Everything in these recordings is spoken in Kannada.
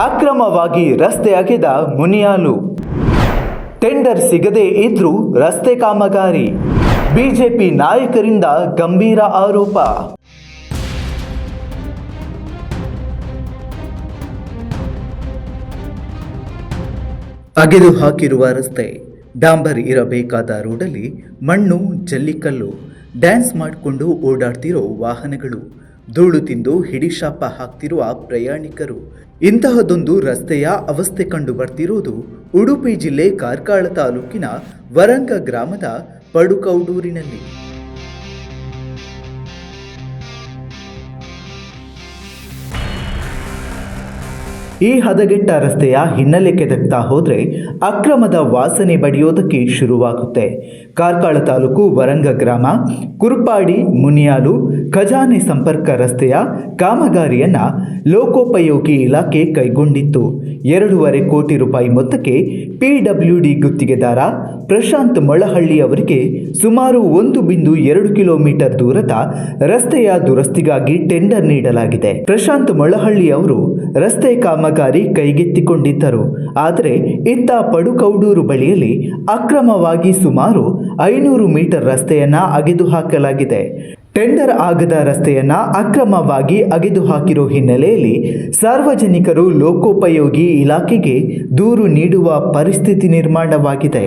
ಅಕ್ರಮವಾಗಿ ರಸ್ತೆ ಅಗೆದ ಮುನಿಯಾಲು. ಟೆಂಡರ್ ಸಿಗದೇ ಇದ್ರೂ ರಸ್ತೆ ಕಾಮಗಾರಿ. ಬಿಜೆಪಿ ನಾಯಕರಿಂದ ಗಂಭೀರ ಆರೋಪ. ಅಗೆದು ಹಾಕಿರುವ ರಸ್ತೆ, ಡಾಂಬರ್ ಇರಬೇಕಾದ ರೋಡಲ್ಲಿ ಮಣ್ಣು, ಜಲ್ಲಿಕಲ್ಲು, ಡ್ಯಾನ್ಸ್ ಮಾಡಿಕೊಂಡು ಓಡಾಡ್ತಿರೋ ವಾಹನಗಳು. ಧೂಳು ತಿಂದು ಹಿಡಿಶಾಪ ಹಾಕ್ತಿರುವ ಪ್ರಯಾಣಿಕರು. ಇಂತಹದೊಂದು ರಸ್ತೆಯ ಅವಸ್ಥೆ ಕಂಡು ಬರ್ತಿರುವುದು ಉಡುಪಿ ಜಿಲ್ಲೆ ಕಾರ್ಕಳ ತಾಲೂಕಿನ ವರಂಗ ಗ್ರಾಮದ ಪಡುಕೌಡೂರಿನಲ್ಲಿ. ಈ ಹದಗೆಟ್ಟ ರಸ್ತೆಯ ಹಿನ್ನೆಲೆ ಕೆದಕ್ತಾ ಹೋದರೆ ಅಕ್ರಮದ ವಾಸನೆ ಬಡಿಯೋದಕ್ಕೆ ಶುರುವಾಗುತ್ತೆ. ಕಾರ್ಕಳ ತಾಲೂಕು ವರಂಗ ಗ್ರಾಮ ಕುರುಪಾಡಿ ಮುನಿಯಾಲು, ಖಜಾನೆ ಸಂಪರ್ಕ ರಸ್ತೆಯ ಕಾಮಗಾರಿಯನ್ನ ಲೋಕೋಪಯೋಗಿ ಇಲಾಖೆ ಕೈಗೊಂಡಿತ್ತು. ಎರಡೂವರೆ ಕೋಟಿ ರೂಪಾಯಿ ಮೊತ್ತಕ್ಕೆ ಪಿಡಬ್ಲ್ಯೂಡಿ ಗುತ್ತಿಗೆದಾರ ಪ್ರಶಾಂತ್ ಮೊಳಹಳ್ಳಿ ಅವರಿಗೆ ಸುಮಾರು ಒಂದು ಬಿಂದು ಎರಡು ಕಿಲೋಮೀಟರ್ ದೂರದ ರಸ್ತೆಯ ದುರಸ್ತಿಗಾಗಿ ಟೆಂಡರ್ ನೀಡಲಾಗಿದೆ. ಪ್ರಶಾಂತ್ ಮೊಳಹಳ್ಳಿ ಅವರು ರಸ್ತೆ ಕಾಮಗಾರಿ ಕೈಗೆತ್ತಿಕೊಂಡಿದ್ದರು. ಆದರೆ ಇತ್ತ ಪಡುಕೌಡೂರು ಬಳಿಯಲ್ಲಿ ಅಕ್ರಮವಾಗಿ ಸುಮಾರು ಐನೂರು ಮೀಟರ್ ರಸ್ತೆಯನ್ನ ಅಗೆದು ಹಾಕಲಾಗಿದೆ ಟೆಂಡರ್ ಆಗದ ರಸ್ತೆಯನ್ನ ಅಕ್ರಮವಾಗಿ ಅಗೆದು ಹಾಕಿರೋ ಹಿನ್ನೆಲೆಯಲ್ಲಿ ಸಾರ್ವಜನಿಕರು ಲೋಕೋಪಯೋಗಿ ಇಲಾಖೆಗೆ ದೂರು ನೀಡುವ ಪರಿಸ್ಥಿತಿ ನಿರ್ಮಾಣವಾಗಿದೆ.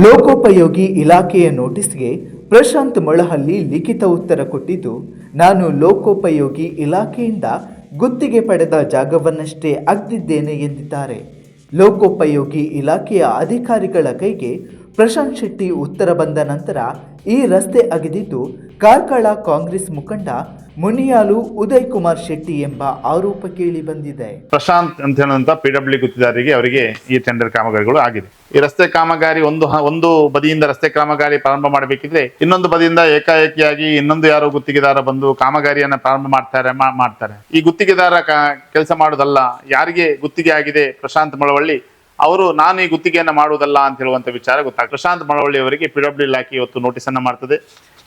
ಲೋಕೋಪಯೋಗಿ ಇಲಾಖೆಯ ನೋಟಿಸ್ಗೆ ಪ್ರಶಾಂತ್ ಮೊಳಹಳ್ಳಿ ಲಿಖಿತ ಉತ್ತರ ಕೊಟ್ಟಿದ್ದು, ನಾನು ಲೋಕೋಪಯೋಗಿ ಇಲಾಖೆಯಿಂದ ಗುತ್ತಿಗೆ ಪಡೆದ ಜಾಗವನ್ನಷ್ಟೇ ಅಗ್ದಿದ್ದೇನೆ ಎಂದಿದ್ದಾರೆ. ಲೋಕೋಪಯೋಗಿ ಇಲಾಖೆಯ ಅಧಿಕಾರಿಗಳ ಕೈಗೆ ಪ್ರಶಾಂತ್ ಶೆಟ್ಟಿ ಉತ್ತರ ಬಂದ ನಂತರ ಈ ರಸ್ತೆ ಅಗೆದಿದ್ದು, ಕಾರ್ಕಳ ಕಾಂಗ್ರೆಸ್ ಮುಖಂಡ ಮುನಿಯಾಲು ಉದಯ್ ಕುಮಾರ್ ಶೆಟ್ಟಿ ಎಂಬ ಆರೋಪ ಕೇಳಿ ಬಂದಿದೆ. ಪ್ರಶಾಂತ್ ಅಂತ ಹೇಳುವಂತ ಪಿ ಡಬ್ಲ್ಯೂ ಗುತ್ತಿದಾರರಿಗೆ ಅವರಿಗೆ ಈ ಟೆಂಡರ್ ಕಾಮಗಾರಿಗಳು ಆಗಿದೆ. ಈ ರಸ್ತೆ ಕಾಮಗಾರಿ ಒಂದು ಒಂದು ಬದಿಯಿಂದ ರಸ್ತೆ ಕಾಮಗಾರಿ ಪ್ರಾರಂಭ ಮಾಡಬೇಕಿದ್ರೆ ಇನ್ನೊಂದು ಬದಿಯಿಂದ ಏಕಾಏಕಿಯಾಗಿ ಇನ್ನೊಂದು ಯಾರೋ ಗುತ್ತಿಗೆದಾರ ಬಂದು ಕಾಮಗಾರಿಯನ್ನ ಪ್ರಾರಂಭ ಮಾಡ್ತಾರೆ ಮಾಡ್ತಾರೆ. ಈ ಗುತ್ತಿಗೆದಾರ ಕೆಲಸ ಮಾಡೋದಲ್ಲ ಯಾರಿಗೆ ಗುತ್ತಿಗೆ ಆಗಿದೆ ಪ್ರಶಾಂತ್ ಮಳವಳ್ಳಿ? ಅವರು, ನಾನು ಈ ಗುತ್ತಿಗೆಯನ್ನ ಮಾಡುವುದಲ್ಲ ಅಂತ ಹೇಳುವಂತ ವಿಚಾರ ಗೊತ್ತಾಗ್ತದೆ. ಪ್ರಶಾಂತ್ ಮಳವಳ್ಳಿ ಅವರಿಗೆ ಪಿ ಡಬ್ಲ್ಯೂ ಇಲಾಖೆ ಇವತ್ತು ನೋಟಿಸ್ ಅನ್ನ ಮಾಡ್ತದೆ.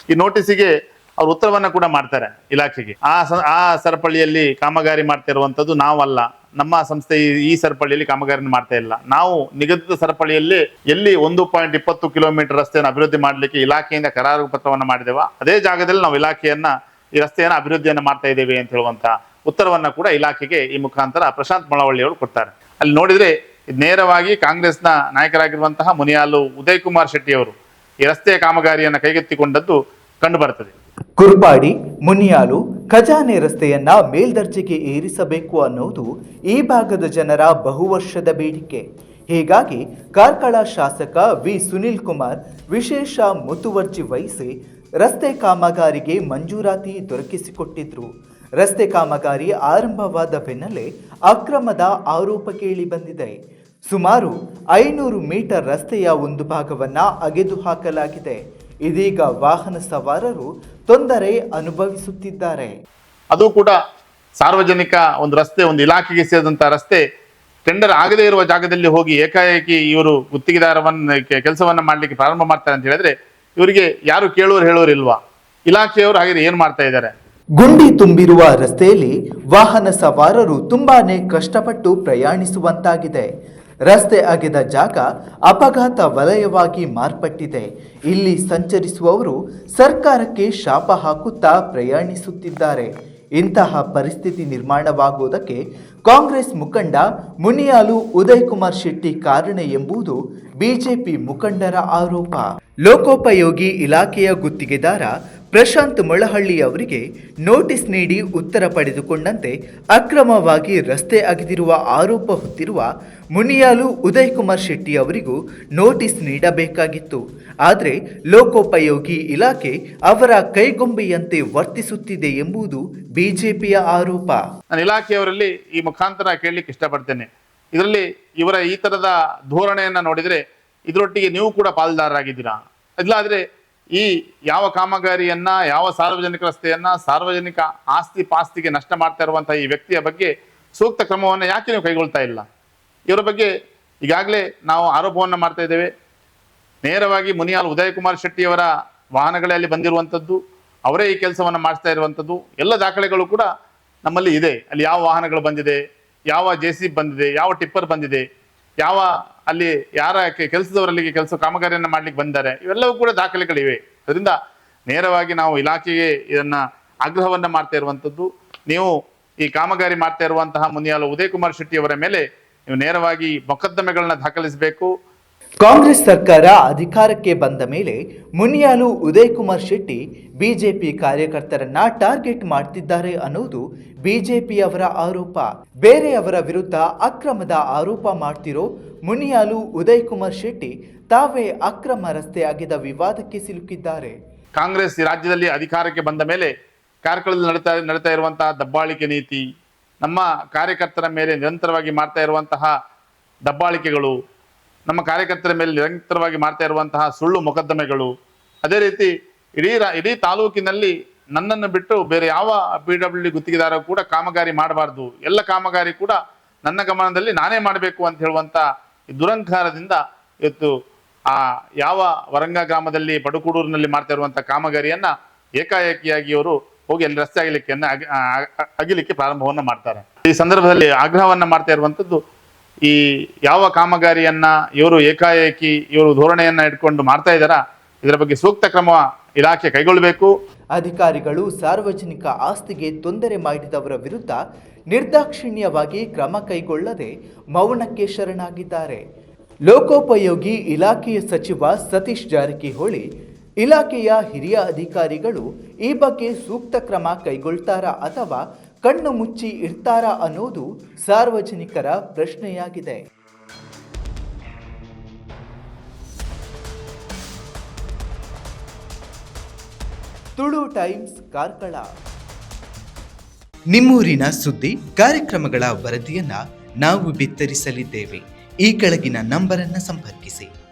ಈ ನೋಟಿಸಿಗೆ ಅವ್ರು ಉತ್ತರವನ್ನ ಕೂಡ ಮಾಡ್ತಾರೆ ಇಲಾಖೆಗೆ. ಆ ಆ ಸರಪಳಿಯಲ್ಲಿ ಕಾಮಗಾರಿ ಮಾಡ್ತಾ ಇರುವಂತದ್ದು ನಾವಲ್ಲ. ನಮ್ಮ ಸಂಸ್ಥೆ ಈ- ಸರಪಳಿಯಲ್ಲಿ ಕಾಮಗಾರಿ ಮಾಡ್ತಾ ಇಲ್ಲ. ನಾವು ನಿಗದಿತ ಸರಪಳಿಯಲ್ಲಿ ಎಲ್ಲಿ ಒಂದು ಪಾಯಿಂಟ್ ಇಪ್ಪತ್ತು ಕಿಲೋಮೀಟರ್ ರಸ್ತೆಯನ್ನು ಅಭಿವೃದ್ಧಿ ಮಾಡಲಿಕ್ಕೆ ಇಲಾಖೆಯಿಂದ ಕರಾರು ಪತ್ರವನ್ನು ಮಾಡಿದೆವ ಅದೇ ಜಾಗದಲ್ಲಿ ನಾವು ಇಲಾಖೆಯನ್ನ ಈ ರಸ್ತೆಯನ್ನು ಅಭಿವೃದ್ಧಿಯನ್ನು ಮಾಡ್ತಾ ಇದ್ದೇವೆ ಅಂತ ಹೇಳುವಂತ ಉತ್ತರವನ್ನ ಕೂಡ ಇಲಾಖೆಗೆ ಈ ಮುಖಾಂತರ ಪ್ರಶಾಂತ್ ಮಳವಳ್ಳಿ ಅವರು ಕೊಡ್ತಾರೆ. ಅಲ್ಲಿ ನೋಡಿದ್ರೆ ನೇರವಾಗಿ ಕಾಂಗ್ರೆಸ್ನ ನಾಯಕರಾಗಿರುವಂತಹ ಮುನಿಯಾಲು ಉದಯ್ ಕುಮಾರ್ ಶೆಟ್ಟಿ ಅವರು ಈ ರಸ್ತೆಯ ಕಾಮಗಾರಿಯನ್ನು ಕೈಗೆತ್ತಿಕೊಂಡದ್ದು ಕಂಡು ಬರ್ತದೆ. ಕುರ್ಪಾಡಿ ಮುನಿಯಾಲು, ಖಜಾನೆ ರಸ್ತೆಯನ್ನ ಮೇಲ್ದರ್ಜೆಗೆ ಏರಿಸಬೇಕು ಅನ್ನೋದು ಈ ಭಾಗದ ಜನರ ಬಹುವರ್ಷದ ಬೇಡಿಕೆ. ಹೀಗಾಗಿ ಕಾರ್ಕಳ ಶಾಸಕ ವಿ. ಸುನಿಲ್ ಕುಮಾರ್ ವಿಶೇಷ ಮುತುವರ್ಜಿ ವಹಿಸಿ ರಸ್ತೆ ಕಾಮಗಾರಿಗೆ ಮಂಜೂರಾತಿ ದೊರಕಿಸಿಕೊಟ್ಟಿದ್ರು. ರಸ್ತೆ ಕಾಮಗಾರಿ ಆರಂಭವಾದ ಬೆನ್ನಲ್ಲೇ ಅಕ್ರಮದ ಆರೋಪ ಕೇಳಿ ಬಂದಿದೆ. ಸುಮಾರು ಐನೂರು ಮೀಟರ್ ರಸ್ತೆಯ ಒಂದು ಭಾಗವನ್ನು ಅಗೆದು ಹಾಕಲಾಗಿದೆ ಇದೀಗ ವಾಹನ ಸವಾರರು ತೊಂದರೆ ಅನುಭವಿಸುತ್ತಿದ್ದಾರೆ. ಅದು ಕೂಡ ಸಾರ್ವಜನಿಕ ಒಂದು ರಸ್ತೆ ಒಂದು ಇಲಾಖೆಗೆ ಸೇರಿದಂತಹ ರಸ್ತೆ ಟೆಂಡರ್ ಆಗದೇ ಇರುವ ಜಾಗದಲ್ಲಿ ಹೋಗಿ ಏಕಾಏಕಿ ಇವರು ಗುತ್ತಿಗೆದಾರವನ್ನ ಕೆಲಸವನ್ನ ಮಾಡ್ಲಿಕ್ಕೆ ಪ್ರಾರಂಭ ಮಾಡ್ತಾರೆ ಅಂತ ಹೇಳಿದ್ರೆ ಇವರಿಗೆ ಯಾರು ಕೇಳುವರು ಹೇಳೋರು ಇಲ್ವಾ? ಇಲಾಖೆಯವರು ಹಾಗೆ ಏನ್ ಮಾಡ್ತಾ ಇದ್ದಾರೆ? ಗುಂಡಿ ತುಂಬಿರುವ ರಸ್ತೆಯಲ್ಲಿ ವಾಹನ ಸವಾರರು ತುಂಬಾನೇ ಕಷ್ಟಪಟ್ಟು ಪ್ರಯಾಣಿಸುವಂತಾಗಿದೆ. ರಸ್ತೆ ಅಗೆದ ಜಾಗ ಅಪಘಾತ ವಲಯವಾಗಿ ಮಾರ್ಪಟ್ಟಿದೆ. ಇಲ್ಲಿ ಸಂಚರಿಸುವವರು ಸರ್ಕಾರಕ್ಕೆ ಶಾಪ ಹಾಕುತ್ತಾ ಪ್ರಯಾಣಿಸುತ್ತಿದ್ದಾರೆ. ಇಂತಹ ಪರಿಸ್ಥಿತಿ ನಿರ್ಮಾಣವಾಗುವುದಕ್ಕೆ ಕಾಂಗ್ರೆಸ್ ಮುಖಂಡ ಮುನಿಯಾಲು ಉದಯ್ ಕುಮಾರ್ ಶೆಟ್ಟಿ ಕಾರಣ ಎಂಬುದು ಬಿಜೆಪಿ ಮುಖಂಡರ ಆರೋಪ. ಲೋಕೋಪಯೋಗಿ ಇಲಾಖೆಯ ಗುತ್ತಿಗೆದಾರ ಪ್ರಶಾಂತ್ ಮೊಳಹಳ್ಳಿ ಅವರಿಗೆ ನೋಟಿಸ್ ನೀಡಿ ಉತ್ತರ ಪಡೆದುಕೊಂಡಂತೆ ಅಕ್ರಮವಾಗಿ ರಸ್ತೆ ಅಗೆದಿರುವ ಆರೋಪ ಹೊತ್ತಿರುವ ಮುನಿಯಾಲು ಉದಯ್ ಕುಮಾರ್ ಶೆಟ್ಟಿ ಅವರಿಗೂ ನೋಟಿಸ್ ನೀಡಬೇಕಾಗಿತ್ತು. ಆದರೆ ಲೋಕೋಪಯೋಗಿ ಇಲಾಖೆ ಅವರ ಕೈಗೊಂಬೆಯಂತೆ ವರ್ತಿಸುತ್ತಿದೆ ಎಂಬುದು ಬಿಜೆಪಿಯ ಆರೋಪ. ಇಲಾಖೆಯವರಲ್ಲಿ ಈ ಮುಖಾಂತರ ಕೇಳಲಿಕ್ಕೆ ಇಷ್ಟಪಡ್ತೇನೆ. ಇದರಲ್ಲಿ ಇವರ ಈ ತರದ ಧೋರಣೆಯನ್ನ ನೋಡಿದರೆ ಇದರೊಟ್ಟಿಗೆ ನೀವು ಕೂಡ ಪಾಲ್ದಾರರಾಗಿದ್ದೀರಾ? ಇಲ್ಲಾದ್ರೆ ಈ ಯಾವ ಕಾಮಗಾರಿಯನ್ನ, ಯಾವ ಸಾರ್ವಜನಿಕ ರಸ್ತೆಯನ್ನ, ಸಾರ್ವಜನಿಕ ಆಸ್ತಿ ಪಾಸ್ತಿಗೆ ನಷ್ಟ ಮಾಡ್ತಾ ಇರುವಂತಹ ಈ ವ್ಯಕ್ತಿಯ ಬಗ್ಗೆ ಸೂಕ್ತ ಕ್ರಮವನ್ನು ಯಾಕೆ ನೀವು ಕೈಗೊಳ್ತಾ ಇಲ್ಲ? ಇವರ ಬಗ್ಗೆ ಈಗಾಗಲೇ ನಾವು ಆರೋಪವನ್ನು ಮಾಡ್ತಾ ಇದ್ದೇವೆ. ನೇರವಾಗಿ ಮುನಿಯಾಲ್ ಉದಯಕುಮಾರ್ ಶೆಟ್ಟಿಯವರ ವಾಹನಗಳಲ್ಲಿ ಬಂದಿರುವಂಥದ್ದು ಅವರೇ ಈ ಕೆಲಸವನ್ನು ಮಾಡಿಸ್ತಾ ಇರುವಂಥದ್ದು ಎಲ್ಲ ದಾಖಲೆಗಳು ಕೂಡ ನಮ್ಮಲ್ಲಿ ಇದೆ. ಅಲ್ಲಿ ಯಾವ ವಾಹನಗಳು ಬಂದಿದೆ, ಯಾವ ಜೆ ಬಂದಿದೆ, ಯಾವ ಟಿಪ್ಪರ್ ಬಂದಿದೆ ಯಾವ ಅಲ್ಲಿ ಯಾರ ಕೆಲಸದವರಲ್ಲಿಗೆ ಕೆಲಸ ಕಾಮಗಾರಿಯನ್ನು ಮಾಡ್ಲಿಕ್ಕೆ ಬಂದಿದ್ದಾರೆ, ಇವೆಲ್ಲವೂ ಕೂಡ ದಾಖಲೆಗಳಿವೆ. ಅದರಿಂದ ನೇರವಾಗಿ ನಾವು ಇಲಾಖೆಗೆ ಇದನ್ನ ಆಗ್ರಹವನ್ನ ಮಾಡ್ತಾ ಇರುವಂಥದ್ದು ನೀವು ಈ ಕಾಮಗಾರಿ ಮಾಡ್ತಾ ಇರುವಂತಹ ಮುನಿಯಾಲು ಉದಯ್ ಕುಮಾರ್ ಶೆಟ್ಟಿ ಅವರ ಮೇಲೆ ನೀವು ನೇರವಾಗಿ ಮೊಕದ್ದಮೆಗಳನ್ನ ದಾಖಲಿಸಬೇಕು. ಕಾಂಗ್ರೆಸ್ ಸರ್ಕಾರ ಅಧಿಕಾರಕ್ಕೆ ಬಂದ ಮೇಲೆ ಮುನಿಯಾಲು ಉದಯ್ ಕುಮಾರ್ ಶೆಟ್ಟಿ ಬಿಜೆಪಿ ಕಾರ್ಯಕರ್ತರನ್ನ ಟಾರ್ಗೆಟ್ ಮಾಡ್ತಿದ್ದಾರೆ ಅನ್ನೋದು ಬಿಜೆಪಿಯವರ ಆರೋಪ. ಬೇರೆಯವರ ವಿರುದ್ಧ ಅಕ್ರಮದ ಆರೋಪ ಮಾಡ್ತಿರೋ ಮುನಿಯಾಲು ಉದಯ್ ಕುಮಾರ್ ಶೆಟ್ಟಿ ತಾವೇ ಅಕ್ರಮ ರಸ್ತೆ ಆಗಿದ ವಿವಾದಕ್ಕೆ ಸಿಲುಕಿದ್ದಾರೆ. ಕಾಂಗ್ರೆಸ್ ರಾಜ್ಯದಲ್ಲಿ ಅಧಿಕಾರಕ್ಕೆ ಬಂದ ಮೇಲೆ ಕಾರ್ಕಳದಲ್ಲಿ ನಡೀತಾ ನಡೀತಾ ಇರುವಂತಹ ದಬ್ಬಾಳಿಕೆ ನೀತಿ, ನಮ್ಮ ಕಾರ್ಯಕರ್ತರ ಮೇಲೆ ನಿರಂತರವಾಗಿ ಮಾಡ್ತಾ ಇರುವಂತಹ ದಬ್ಬಾಳಿಕೆಗಳು, ನಮ್ಮ ಕಾರ್ಯಕರ್ತರ ಮೇಲೆ ನಿರಂತರವಾಗಿ ಮಾಡ್ತಾ ಇರುವಂತಹ ಸುಳ್ಳು ಮೊಕದ್ದಮೆಗಳು, ಅದೇ ರೀತಿ ಇಡೀ ಇಡೀ ತಾಲೂಕಿನಲ್ಲಿ ನನ್ನನ್ನು ಬಿಟ್ಟು ಬೇರೆ ಯಾವ ಪಿ ಡಬ್ಲ್ಯೂ ಡಿ ಗುತ್ತಿಗೆದಾರ ಕೂಡ ಕಾಮಗಾರಿ ಮಾಡಬಾರ್ದು. ಎಲ್ಲ ಕಾಮಗಾರಿ ಕೂಡ ನನ್ನ ಗಮನದಲ್ಲಿ ನಾನೇ ಮಾಡಬೇಕು ಅಂತ ಹೇಳುವಂತ ದುರಂಕಾರದಿಂದ ಇವತ್ತು ಆ ಯಾವ ವರಂಗ ಗ್ರಾಮದಲ್ಲಿ ಬಡುಕೂಡೂರಿನಲ್ಲಿ ಮಾಡ್ತಾ ಇರುವಂತ ಕಾಮಗಾರಿಯನ್ನ ಏಕಾಏಕಿಯಾಗಿ ಅವರು ಹೋಗಿ ಅಲ್ಲಿ ರಸ್ತೆ ಆಗಲಿಕ್ಕೆ ಅಗಿಲಿಕ್ಕೆ ಪ್ರಾರಂಭವನ್ನ ಮಾಡ್ತಾರೆ. ಈ ಸಂದರ್ಭದಲ್ಲಿ ಆಗ್ರಹವನ್ನ ಮಾಡ್ತಾ ಇರುವಂತದ್ದು ಈ ಯಾವ ಕಾಮಗಾರಿಯನ್ನ ಇವರು ಏಕಾಏಕಿ ಇವರು ಧೋರಣೆಯನ್ನ ಇಟ್ಕೊಂಡು ಮಾಡ್ತಾ ಇದ್ದಾರಾ? ಇದರ ಬಗ್ಗೆ ಸೂಕ್ತ ಕ್ರಮ ಇಲಾಖೆ ಕೈಗೊಳ್ಳಬೇಕು. ಅಧಿಕಾರಿಗಳು ಸಾರ್ವಜನಿಕ ಆಸ್ತಿಗೆ ತೊಂದರೆ ಮಾಡಿದವರ ವಿರುದ್ಧ ನಿರ್ದಾಕ್ಷಿಣ್ಯವಾಗಿ ಕ್ರಮ ಕೈಗೊಳ್ಳದೆ ಮೌನಕ್ಕೆ ಶರಣಾಗಿದ್ದಾರೆ. ಲೋಕೋಪಯೋಗಿ ಇಲಾಖೆಯ ಸಚಿವ ಸತೀಶ್ ಜಾರಕಿಹೊಳಿ, ಇಲಾಖೆಯ ಹಿರಿಯ ಅಧಿಕಾರಿಗಳು ಈ ಬಗ್ಗೆ ಸೂಕ್ತ ಕ್ರಮ ಕೈಗೊಳ್ತಾರಾ ಅಥವಾ ಕಣ್ಣು ಮುಚ್ಚಿ ಇರ್ತಾರಾ ಅನ್ನೋದು ಸಾರ್ವಜನಿಕರ ಪ್ರಶ್ನೆಯಾಗಿದೆ. ತುಳು ಟೈಮ್ಸ್ ಕಾರ್ಕಳ. ನಿಮ್ಮೂರಿನ ಸುದ್ದಿ ಕಾರ್ಯಕ್ರಮಗಳ ವರದಿಯನ್ನ ನಾವು ಬಿತ್ತರಿಸಲಿದ್ದೇವೆ. ಈ ಕೆಳಗಿನ ನಂಬರನ್ನು ಸಂಪರ್ಕಿಸಿ.